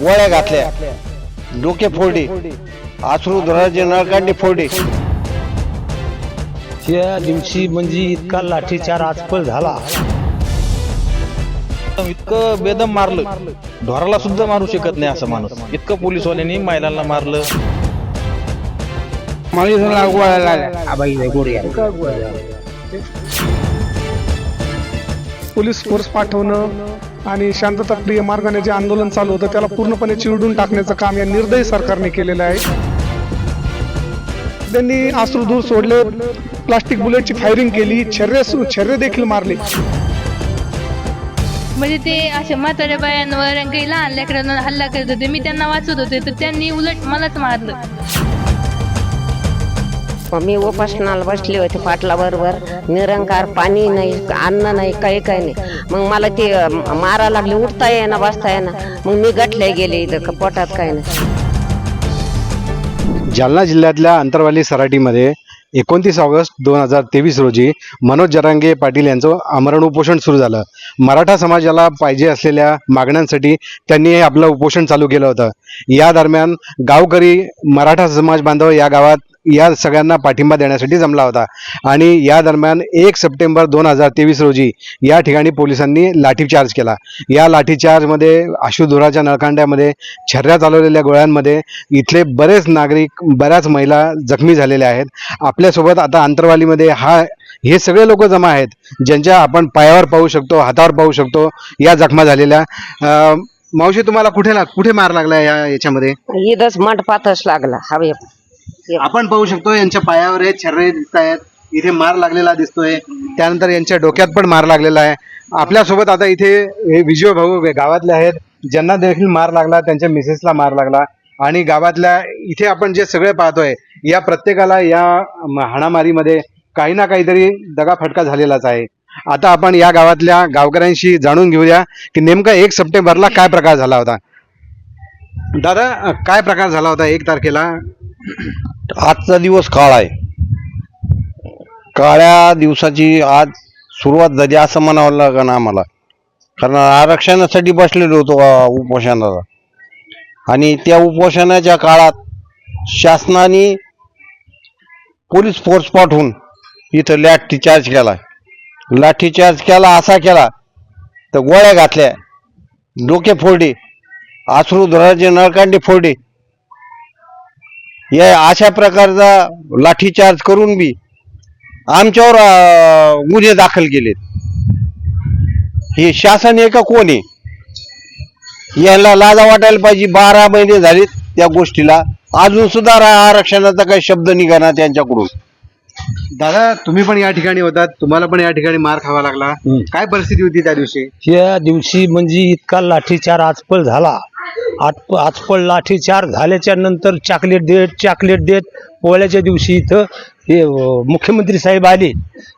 गोळ्या घातल्या. डोके फोडे आसरू धराचे नळकांडे फोडे त्या दिवशी म्हणजे इतका लाठीचार आजपल झाला. इतकं बेदम मारलं. ढोराला सुद्धा मारू शकत नाही असं माणूस. इतकं पोलीसवाल्यांनी महिलांना मारलं. पोलीस फोर्स पाठवणं आणि शांतताप्रिय मार्गाने जे आंदोलन चालू होतं त्याला पूर्णपणे चिरडून टाकण्याचं काम या निर्दयी सरकारने केलेलं आहे. त्यांनी अश्रुधूर सोडले प्लास्टिक बुलेटची फायरिंग केली छर्रे छर्रे देखील मारले. म्हणजे ते असे म्हाताऱ्या बायांवर काही लहान लेकरांवर हल्ला करत होते. मी त्यांना वाचवत होते तर त्यांनी उलट मलाच मारलं. मी उपासनाला बसले होते पाटलाबरोबर. निरंकार पाणी नाही अन्न नाही काही काही नाही. मग मला ते मारा लागले उठता येईना बसता येईना. मग मी गटले गेले इथं पोटात काही नाही. जालना जिल्ह्यातल्या अंतरवाली सराटीमध्ये एकोणतीस ऑगस्ट दोन हजार तेवीस रोजी मनोज जरांगे पाटील यांचं आमरण उपोषण सुरू झालं. मराठा समाजाला पाहिजे असलेल्या मागण्यांसाठी त्यांनी हे आपलं उपोषण चालू केलं होतं. या दरम्यान गावकरी मराठा समाज बांधव या गावात या सगळ्यांना पाठिंबा देण्यासाठी जमला होता. आणि या दरम्यान एक सप्टेंबर दोन हजार तेवीस रोजी या ठिकाणी पोलिसांनी लाठीचार्ज केला. या लाठीचार्जमध्ये आशुधुराच्या नळकांड्यामध्ये छर्या चालवलेल्या गोळ्यांमध्ये इथले बरेच नागरिक बऱ्याच महिला जखमी झालेल्या आहेत. आपल्यासोबत आता अंतरवालीमध्ये हा हे सगळे लोक जमा आहेत ज्यांच्या आपण पायावर पाहू शकतो हातावर पाहू शकतो या जखमा झालेल्या. मावशी तुम्हाला कुठे लाग कुठे मार लागला या याच्यामध्ये? इथंच मंडपातच लागला. हवे आपण पाहू शकतो यांच्या पायावर हे छर्रे दिसत आहेत. इथे मार लागलेला दिसतोय. त्यानंतर यांच्या डोक्यात पण मार लागलेला आहे. आपल्यासोबत आता इथे हे विजय भाऊ गावातले आहेत. ज्यांना देखील मार लागला त्यांच्या मिसेसला मार लागला. आणि गावातल्या इथे आपण जे सगळे पाहतोय या प्रत्येकाला या हाणामारीमध्ये काही ना काहीतरी दगाफटका झालेलाच आहे. आता आपण या गावातल्या गावकऱ्यांशी जाणून घेऊया की नेमका एक सप्टेंबरला काय प्रकार झाला होता. दादा काय प्रकार झाला होता एक तारखेला? आजचा दिवस काळा आहे. काळ्या दिवसाची आज सुरुवात झाली असं म्हणावं लागेल आम्हाला. कारण आरक्षणासाठी बसलेलो होतो उपोषणाला. आणि त्या उपोषणाच्या काळात शासनाने पोलीस फोर्स पाठवून इथं लाठीचार्ज केला. लाठीचार्ज केला असा केला तर गोळ्या घातल्या. डोके फोडे आसरू धराचे नळकांडे फोडे या अशा प्रकारचा लाठीचार्ज करून बी आमच्यावर गुन्हे दाखल केलेत. हे शासन आहे का कोण आहे? याला लाजा वाटायला पाहिजे. बारा महिने झालेत त्या गोष्टीला. अजून सुद्धा रा- आरक्षणाचा काही शब्द निघाला त्यांच्याकडून. दादा तुम्ही पण या ठिकाणी होतात. तुम्हाला पण या ठिकाणी मार खावा लागला. काय परिस्थिती होती त्या दिवशी? त्या दिवशी म्हणजे इतका लाठीचार आजपल झाला. आज आजपळ लाठीचार झाल्याच्यानंतर चॉकलेट देत चॉकलेट देत पोळ्याच्या दिवशी इथं हे मुख्यमंत्री साहेब आले.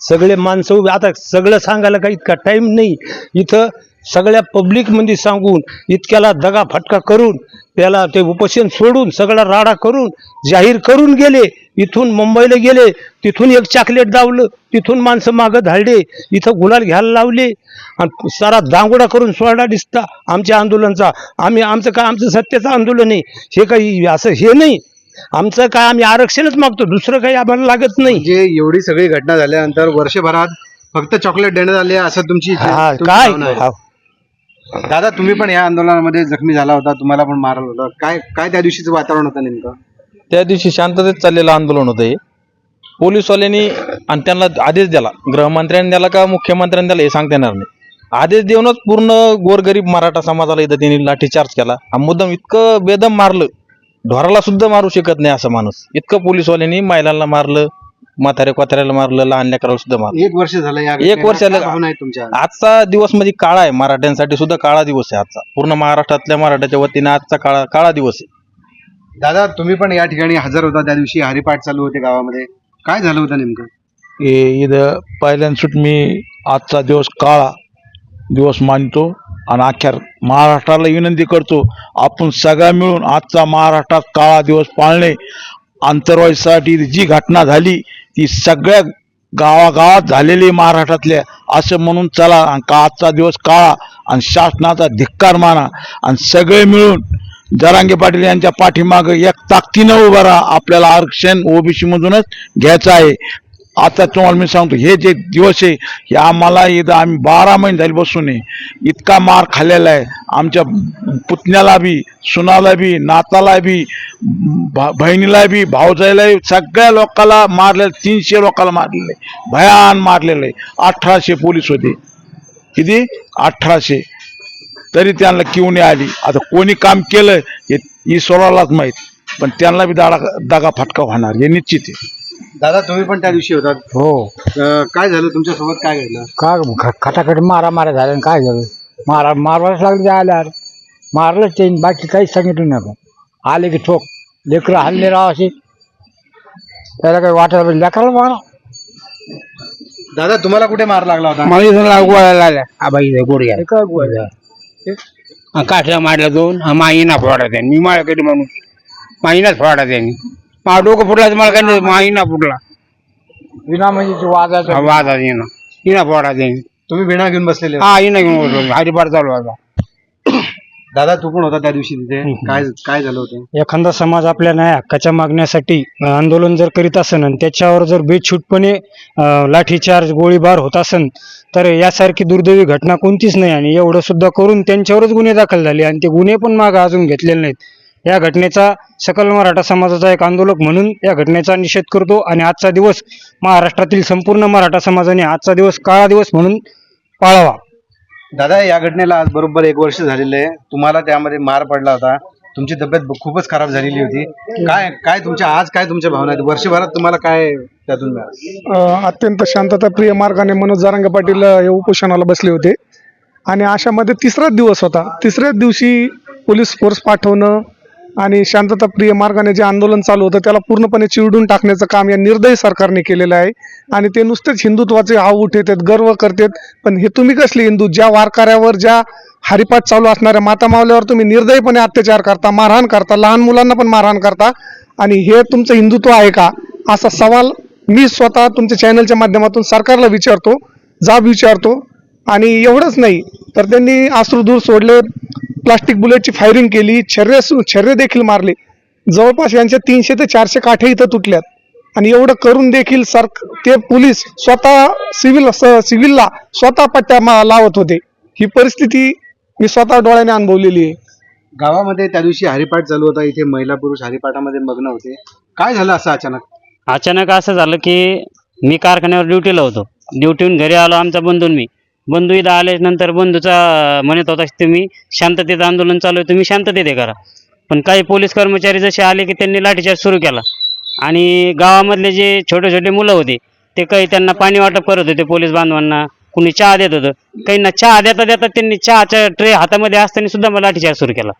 सगळे माणसं आता सगळं सांगायला काही इतका टाईम नाही. इथं सगळ्या पब्लिकमध्ये सांगून इतक्याला दगा फटका करून त्याला ते उपोषण सोडून सगळा राडा करून जाहीर करून गेले. इथून मुंबईला गेले. तिथून एक चॉकलेट दावलं. तिथून माणसं मागं धाडले. इथं गुलाल घ्यायला लावले. आणि सारा दांगोडा करून सोडा दिसता आमच्या आंदोलनचा. आम्ही आमचं काय आमचं सत्याचं आंदोलन आहे. हे काही असं हे नाही. आमचं काय आम्ही आरक्षणच मागतो. दुसरं काही आम्हाला लागत नाही. म्हणजे एवढी सगळी घटना झाल्यानंतर वर्षभरात फक्त चॉकलेट देण्यात आले असं तुमची काय. दादा तुम्ही पण या आंदोलनामध्ये जखमी झाला होता तुम्हाला पण मारलं होतं. काय काय त्या दिवशीचं वातावरण होतं नेमकं? त्या दिवशी शांततेत चाललेलं आंदोलन होतं हे. पोलीसवाल्यांनी आणि त्यांना आदेश दिला. गृहमंत्र्यांनी दिला का मुख्यमंत्र्यांनी दिला हे सांगता येणार नाही. आदेश देऊनच पूर्ण गोरगरीब मराठा समाजाला इथं त्यांनी लाठीचार्ज केला. आणि मुद्दाम इतकं बेदम मारलं. ढोराला सुद्धा मारू शकत नाही असं माणूस. इतकं पोलीसवाल्यांनी महिलांना मारलं. म्हाताऱ्या कोताऱ्याला मारलं लहान लेकराला सुद्धा मारलं. एक वर्ष झालं या एक वर्ष काय झालं. भावना आहेत तुमच्या? आजचा दिवस म्हणजे काळा आहे. मराठ्यांसाठी सुद्धा काळा दिवस आहे आजचा. पूर्ण महाराष्ट्रातल्या मराठ्याच्या वतीने आजचा काळा काळा दिवस आहे. दादा तुम्ही पण या ठिकाणी हजर होता. त्या दिवशी हरिपाठ चालू होते गावामध्ये. काय झालं होतं नेमकं? हे इथं पहिल्यांसुट मी आजचा दिवस काळा दिवस मानतो आणि अख्ख्या महाराष्ट्राला विनंती करतो आपण सगळ्या मिळून आजचा महाराष्ट्रात काळा दिवस पाळणे आंतरवाईसाठी जी घटना झाली ती सगळ्या गावागावात झालेली महाराष्ट्रातल्या. असं म्हणून चला आणि का आजचा दिवस काळा आणि शासनाचा धिक्कार माना. आणि सगळे मिळून जरांगे पाटील यांच्या पाठीमागं एक ताकदीनं उभं राहा. आपल्याला आरक्षण ओबीसीमधूनच घ्यायचं आहे. आता तुम्हाला मी सांगतो हे जे दिवस आहे हे आम्हाला इथं आम्ही बारा महिने झाले बसून आहे. इतका मार खाल्लेला आहे. आमच्या पुतण्याला बी सुनाला बी नाताला बी भा- बहिणीला बी भाऊजाईला सगळ्या लोकाला मारलेलं तीनशे लोकाला मारलेलं आहे. भयान मारलेलं आहे. अठराशे पोलीस होते. किती? अठराशे. तरी त्यांना किव नाही आली. आता कोणी काम केलं हे ईश्वरालाच माहीत. पण त्यांना बी दाडा दगा फटका होणार. हे निश्चित आहे. दादा तुम्ही पण त्या दिवशी होतात. हो. अं, काय झालं? तुमच्यासोबत काय घडलं? का खटाखट मारा मारा झाल्या आणि काय झालं? मारा मारवाच लागले आल्यावर. मारलंच ते बाकी काहीच सांगितलं नाही आपण. आले की ठोक. लेकरं हल्ले राव असे त्याला काही वाटत लेकराला मारा. दादा तुम्हाला कुठे मार लागला होता? मला गोळ्या लागल्या आबाई गोळ्या. काय गोळ्या काठला मारला दोन माईना फोडा त्यांनी. मी माझ्याकडे म्हणून माईनाच फोडा त्यांनी. माझं डोकं फुटला तर मला काही नाही माईना फुटला विना म्हणजे वादाचा वादा येणं इना. फोडा तुम्ही विणा घेऊन बसलेले होते. हा इना घेऊन बसलो. हरिपाठ चालू आता. दादा तू पण होता त्या दिवशी तिथे. काय काय झालं होतं? एखादा समाज आपल्या न्याय हक्काच्या मागण्यासाठी अ, आंदोलन जर करीत असेल आणि त्याच्यावर जर बेछूटपणे अ, लाठीचार्ज गोळीबार होत असेल तर यासारखी दुर्दैवी घटना कोणतीच नाही आणि एवढं सुद्धा करून त्यांच्यावरच गुन्हे दाखल झाले आणि ते गुन्हे पण मागे अजून घेतलेले नाहीत. या घटनेचा सकल मराठा समाजाचा एक आंदोलक म्हणून या घटनेचा निषेध करतो आणि आजचा दिवस महाराष्ट्रातील संपूर्ण मराठा समाजाने आजचा दिवस काळा दिवस म्हणून पाळावा. दादा या घटनेला आज बरोबर एक वर्ष झालेलं आहे. तुम्हाला त्यामध्ये मार पडला होता. तुमची तब्येत खूपच खराब झालेली होती. काय काय तुमच्या आज काय तुमच्या भावना आहेत? वर्षभरात तुम्हाला काय त्यातून मिळालं? अत्यंत शांतताप्रिय मार्गाने मनोज जारंगे पाटील हे उपोषणाला बसले होते. आणि अशामध्ये तिसराच दिवस होता. तिसऱ्याच दिवशी पोलीस फोर्स पाठवणं आणि शांतताप्रिय मार्गाने जे आंदोलन चालू होतं त्याला पूर्णपणे चिरडून टाकण्याचं काम या निर्दयी सरकारने केलेलं आहे. आणि ते नुसतेच हिंदुत्वाचे हाव उठेतात गर्व करतात. पण हे तुम्ही कसले हिंदू? ज्या वारकऱ्यावर ज्या हरिपाठ चालू असणाऱ्या माता मावल्यावर तुम्ही निर्दयीपणे अत्याचार करता मारहाण करता लहान मुलांना पण मारहाण करता? आणि हे तुमचं हिंदुत्व आहे का? असा सवाल मी स्वतः तुमच्या चॅनलच्या माध्यमातून सरकारला विचारतो जाब विचारतो. आणि एवढंच नाही तर त्यांनी अश्रुधूर सोडले प्लास्टिक बुलेटची फायरिंग केली छर्रे छर्रे देखील मारले. जवळपास यांच्या तीनशे ते चारशे काठे इथं तुटल्यात. आणि एवढं करून देखील सर ते पोलीस स्वतः सिव्हिल सिव्हिलला स्वतः पट्ट्या मा- लावत होते. ही परिस्थिती मी स्वतः डोळ्याने अनुभवलेली आहे. गावामध्ये त्या दिवशी हरिपाठ चालू होता. इथे महिला पुरुष हरिपाठामध्ये मग्न होते. काय झालं असं अचानक? अचानक असं झालं की मी कारखान्यावर ड्युटीला होतो. ड्युटीहून घरी आलो आमचा बंधू आणि मी. बंधू इथं आल्यानंतर बंधूचा म्हणत होता की तुम्ही शांततेचं आंदोलन चालू आहे तुम्ही शांततेत करा. पण काही पोलीस कर्मचारी जसे आले की त्यांनी लाठीचार्ज सुरू केला. आणि गावामधले जे छोटे छोटे मुलं होते ते काही त्यांना पाणी वाटप करत होते पोलीस बांधवांना. कुणी चहा देत होतं. काहींना चहा देता देता त्यांनी चहाच्या ट्रे हातामध्ये असताना सुद्धा मला लाठीचार्ज सुरू केला.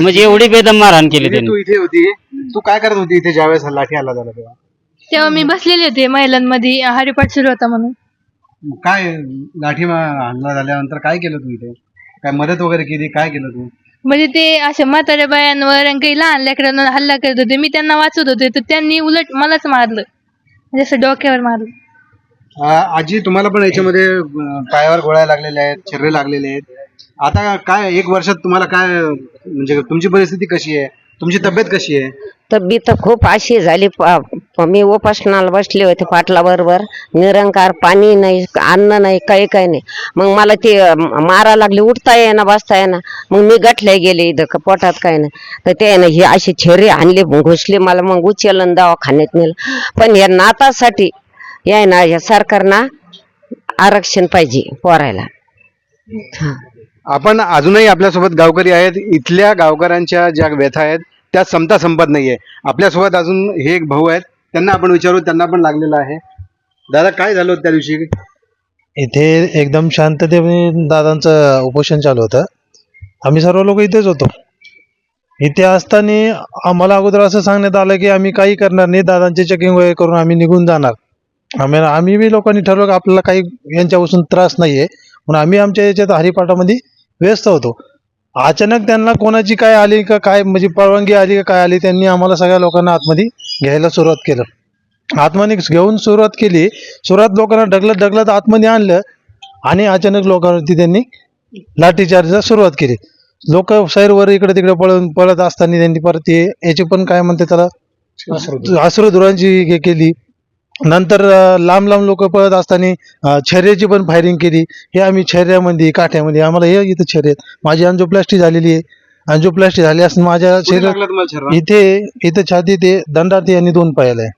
म्हणजे एवढी बेदम मारहाण केली म्हणजे त्यांनी. तू इथे होती. तू काय करत होती इथे ज्यावेळेस हा लाठी आला झाला तेव्हा? तेव्हा मी बसलेले होते महिलांमध्ये हरिपाठ सुरू होता म्हणून. काय लाठी मा- हल्ला झाल्यानंतर काय केलं तू? इथे काय मदत वगैरे केली? काय केलं तू म्हणजे ते अशा म्हाताऱ्या बायांवर आणि काही लहान लेकरांवर हल्ला करत होते. मी त्यांना वाचवत होते. तर त्यांनी उलट मलाच मारलं. म्हणजे असं डोक्यावर मारलं. आ- आजी तुम्हाला पण याच्यामध्ये अं, पायावर गोळ्या लागलेल्या आहेत छर्रे लागलेले आहेत. आता काय एक वर्षात तुम्हाला काय म्हणजे तुमची परिस्थिती कशी आहे? तुमची तब्येत कशी आहे? तब्येत खूप अशी झाली. प- मी उपासनाला बसले होते पाटला बरोबर निरंकार पाणी नाही अन्न नाही काही काही नाही. मग मला ते मारा लागली उठता येईना बसता येईना. मग मी गठले गेले इथं का पोटात काही नाही. तर ते ना हे अशी छेरी आणली घुसली मला मग उचलन दवाखान्यात नेलं. पण या नातासाठी या ना या सरकारना आरक्षण पाहिजे पोरायला. आपण अजूनही आपल्यासोबत गावकरी आहेत. इथल्या गावकऱ्यांच्या ज्या व्यथा आहेत त्या संपता संपत नाहीये. आपल्यासोबत अजून हे एक भाऊ आहेत. त्यांना आपण विचारू त्यांना पण लागलेलं आहे. दादा काय झालं होतं त्या दिवशी? इथे एकदम शांततेने दादांचं उपोषण चालू होतं. आम्ही सर्व लोक इथेच होतो. इथे असताना आम्हाला अगोदर असं सांगण्यात आलं की आम्ही काही करणार नाही दादांचे चेकिंग वगैरे करून आम्ही निघून जाणार. आम्ही आम्ही बी लोकांनी ठरवलं की आपल्याला काही यांच्यापासून त्रास नाहीये. म्हणून आम्ही आमच्या याच्यात हरिपाठामध्ये व्यस्त होतो. अचानक त्यांना कोणाची काय आली का काय म्हणजे परवानगी आली का काय आली त्यांनी आम्हाला सगळ्या लोकांना आतमध्ये घ्यायला सुरुवात केलं. आतमध्ये घेऊन सुरुवात केली. सुरुवात लोकांना ढकलत ढकलत आतमध्ये आणलं आणि अचानक लोकांवरती त्यांनी लाठीचार्जला सुरुवात केली. लोक सैरवर इकडे तिकडे पळून पळत असताना त्यांनी परत याची पण काय म्हणते त्याला? अश्रुधुरांची हे केली. नंतर लांब लांब लोक पळत असताना छर्याची पण फायरिंग केली. हे आम्ही छर्यामध्ये काठ्यामध्ये आम्हाला हे इथं छर्यात माझी अंजोप्लास्टी झालेली आहे. अंजोप्लास्टी झाली असं माझ्या शरीरात शरीरात? इथे इथे छाती ते दंडाते आणि दोन पायाला आहे.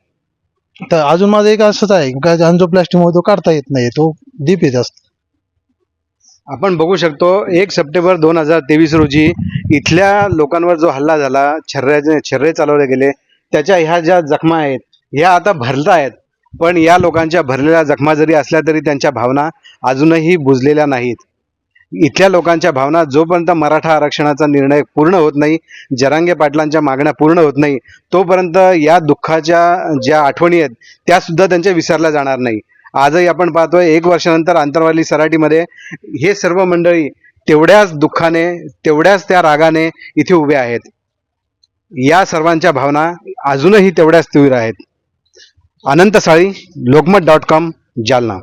तर अजून माझं एक असंच आहे का अंजोप्लास्टीमुळे तो काढता येत नाही तो डीप येत असतो. आपण बघू शकतो एक सप्टेंबर दोन हजार तेवीस रोजी इथल्या लोकांवर जो हल्ला झाला छर्रे छर्रे चालवले गेले त्याच्या ह्या ज्या जखमा आहेत ह्या आता भरता आहेत पण या लोकांच्या भरलेल्या जखमा जरी असल्या तरी त्यांच्या भावना अजूनही बुजलेल्या नाहीत. इथल्या लोकांच्या भावना जोपर्यंत मराठा आरक्षणाचा निर्णय पूर्ण होत नाही जरांगे पाटलांच्या मागण्या पूर्ण होत नाही तोपर्यंत या दुःखाच्या ज्या आठवणी आहेत त्या सुद्धा त्यांच्या विसरल्या जाणार नाही. आजही आपण पाहतोय एक वर्षानंतर आंतरवाली सराटीमध्ये हे सर्व मंडळी तेवढ्याच दुःखाने तेवढ्याच त्या रागाने इथे उभे आहेत. या सर्वांच्या भावना अजूनही तेवढ्याच तीव्र आहेत. Anant Sali Lokmat dot com Jalna.